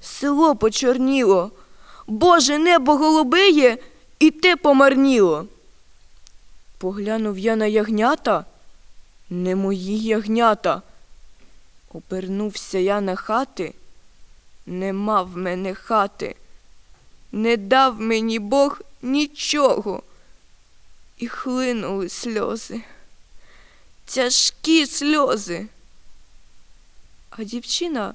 село почорніло, Боже небо голубеє, і те помарніло. Поглянув я на ягнята, не мої ягнята. Обернувся я на хати, нема в мене хати, не дав мені Бог нічого. І хлинули сльози, тяжкі сльози. А дівчина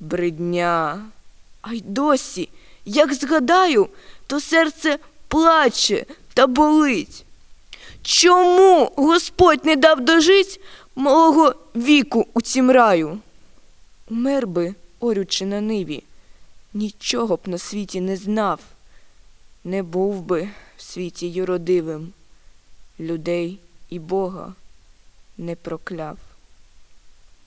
Бридня. А й досі, як згадаю, то серце плаче та болить. Чому Господь не дав дожить малого віку у цім раю? Умер би, орючи на ниві, нічого б на світі не знав, не був би в світі юродивим, людей і Бога не прокляв.